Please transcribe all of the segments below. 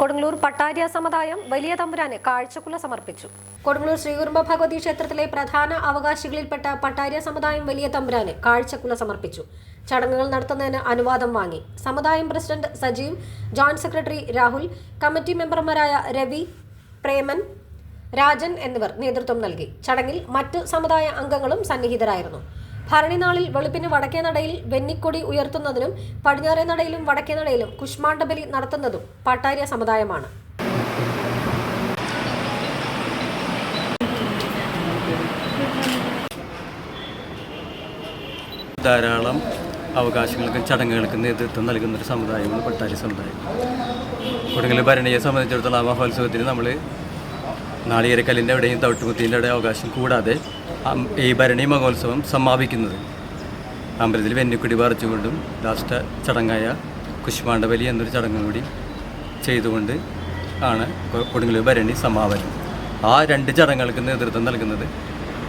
Kodungallur Pattarya സമുദായം വലിയ തമ്പുരാന് കാഴ്ചക്കുല സമർപ്പിച്ചു. കൊടുങ്ങല്ലൂർ ശ്രീകുറുമ്പ ഭഗവതി ക്ഷേത്രത്തിലെ പ്രധാന അവകാശികളിൽപ്പെട്ട പട്ടാര്യ സമുദായം വലിയ തമ്പുരാന് കാഴ്ചക്കുല സമർപ്പിച്ചു. ചടങ്ങുകൾ നടത്തുന്നതിന് അനുവാദം വാങ്ങി. സമുദായം president Sajeev joint secretary Rahul committee മെമ്പർമാരായ രവി പ്രേമൻ രാജൻ എന്നിവർ നേതൃത്വം നൽകി. ചടങ്ങിൽ മറ്റ് സമുദായ അംഗങ്ങളും സന്നിഹിതരായിരുന്നു. ഭരണിനാളിൽ വെളുപ്പിന് വടക്കേ നടയിൽ വെന്നിക്കൊടി ഉയർത്തുന്നതിനും പടിഞ്ഞാറേ നടയിലും വടക്കേ നടയിലും കുഷ്മാണ്ഡബലി നടത്തുന്നതും പട്ടാര്യ സമുദായമാണ്. ധാരാളം അവകാശങ്ങൾക്കും ചടങ്ങുകൾക്കും നേതൃത്വം നൽകുന്ന ഒരു സമുദായമാണ് പട്ടാരി സമുദായം. കൊടുങ്ങല്ലൂർ ഭരണിയെ സംബന്ധിച്ചിടത്തോളം ആ മഹോത്സവത്തിന് നമ്മൾ നാളികേരക്കല്ലിന്റെ അവിടെയും തവിട്ടുമുത്തിന്റെ അവിടെ അവകാശം കൂടാതെ ഈ ഭരണി മഹോത്സവം സമാപിക്കുന്നത്. അമ്പലത്തിൽ വെന്നിക്കുടി പറിച്ചുകൊണ്ടും ലാസ്റ്റ് ചടങ്ങായ കുഷ്മാണ്ഡബലി എന്നൊരു ചടങ്ങും കൂടി ചെയ്തുകൊണ്ട് ആണ് കൊടുങ്ങല്ലൂർ ഭരണി സമാപനം. ആ രണ്ട് ചടങ്ങുകൾക്ക് നേതൃത്വം നൽകുന്നത്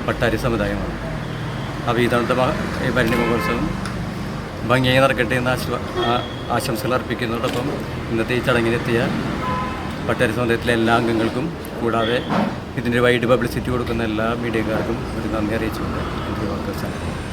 പട്ടാരി സമുദായമാണ്. അപ്പോൾ ഈ തവണത്തെ ഈ ഭരണി മഹോത്സവം. ഭംഗിയായി നടക്കട്ടെ എന്ന് ആശംസകൾ അർപ്പിക്കുന്നതോടൊപ്പം ഇന്നത്തെ ഈ ചടങ്ങിനെത്തിയ പട്ടാരി സമുദായത്തിലെ എല്ലാ അംഗങ്ങൾക്കും കൂടാതെ ഇതിന്റെ വൈഡ് പബ്ലിസിറ്റി കൊടുക്കുന്ന എല്ലാ മീഡിയക്കാർക്കും ഒരു നന്ദി അറിയിച്ചുകൊണ്ട് എന്റെ വാക്കുകൾ